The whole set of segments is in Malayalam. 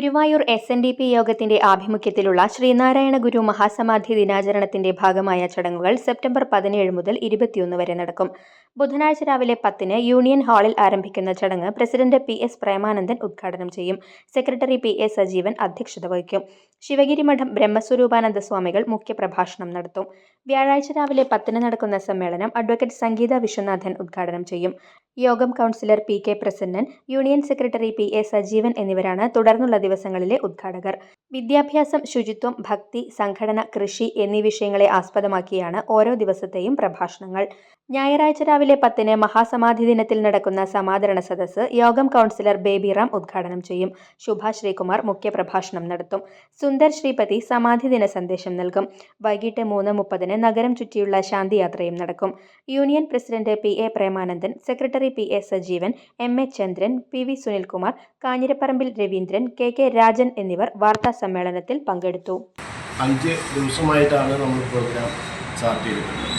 Guruvayur S N D P യോഗത്തിന്റെ ആഭിമുഖ്യത്തിലുള്ള ശ്രീനാരായണ ഗുരു മഹാസമാധി ദിനാചരണത്തിന്റെ ഭാഗമായ ചടങ്ങുകൾ സെപ്റ്റംബർ പതിനേഴ് മുതൽ ഇരുപത്തിയൊന്ന് വരെ നടക്കും. ബുധനാഴ്ച രാവിലെ പത്തിന് യൂണിയൻ ഹാളിൽ ആരംഭിക്കുന്ന ചടങ്ങ് പ്രസിഡന്റ് പി എസ് പ്രേമാനന്ദൻ ഉദ്ഘാടനം ചെയ്യും. സെക്രട്ടറി പി എ സജീവൻ അധ്യക്ഷത വഹിക്കും. ശിവഗിരി മഠം ബ്രഹ്മസ്വരൂപാനന്ദ സ്വാമികൾ മുഖ്യപ്രഭാഷണം നടത്തും. വ്യാഴാഴ്ച രാവിലെ പത്തിന് നടക്കുന്ന സമ്മേളനം അഡ്വക്കേറ്റ് സംഗീത വിശ്വനാഥൻ ഉദ്ഘാടനം ചെയ്യും. യോഗം councillor P K Prasannan union secretary P A Sajeevan എന്നിവരാണ് തുടർന്നുള്ള ദിവസങ്ങളിലെ ഉദ്ഘാടകർ. വിദ്യാഭ്യാസം ശുചിത്വം ഭക്തി സംഘടന കൃഷി എന്നീ വിഷയങ്ങളെ ആസ്പദമാക്കിയാണ് ഓരോ ദിവസത്തെയും പ്രഭാഷണങ്ങൾ. ഞായറാഴ്ച രാവിലെ പത്തിന് മഹാസമാധി ദിനത്തിൽ നടക്കുന്ന സമാദരണ സദസ്സ് യോഗം കൗൺസിലർ ബേബിറാം ഉദ്ഘാടനം ചെയ്യും. ശുഭ ശ്രീകുമാർ മുഖ്യപ്രഭാഷണം നടത്തും. സുന്ദർ ശ്രീപതി സമാധി ദിന സന്ദേശം നൽകും. വൈകിട്ട് മൂന്ന് മുപ്പതിന് നഗരം ചുറ്റിയുള്ള ശാന്തിയാത്രയും നടക്കും. Union president P A Premanandan secretary P A Sajeevan M A Chandran P V Sunilkumar Kanjirapparambil Raveendran K K Rajan എന്നിവർ വാർത്താ സമ്മേളനത്തിൽ പങ്കെടുത്തു. അഞ്ച് ദിവസമായിട്ടാണ് നമ്മൾ പ്രോഗ്രാം സ്റ്റാർട്ട് ചെയ്തിട്ടുള്ളത്.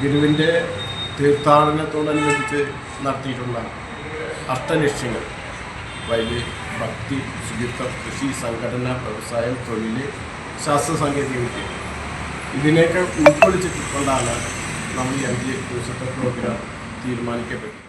ഗുരുവിന്റെ തീർത്ഥാടനത്തോടനുബന്ധിച്ച് നടത്തിയിട്ടുള്ള അർത്ഥലക്ഷ്യങ്ങൾ വൈദ്യ ഭക്തി ശുചിത്വം കൃഷി സംഘടന വ്യവസായം തൊഴിൽ ശാസ്ത്ര സാങ്കേതിക വിദ്യ. ഇതിനെയൊക്കെ ഉൾക്കൊള്ളിച്ചിട്ടുകൊണ്ടാണ് നമ്മൾ ഈ അഞ്ച് ദിവസത്തെ പ്രോഗ്രാം തീരുമാനിക്കപ്പെട്ടത്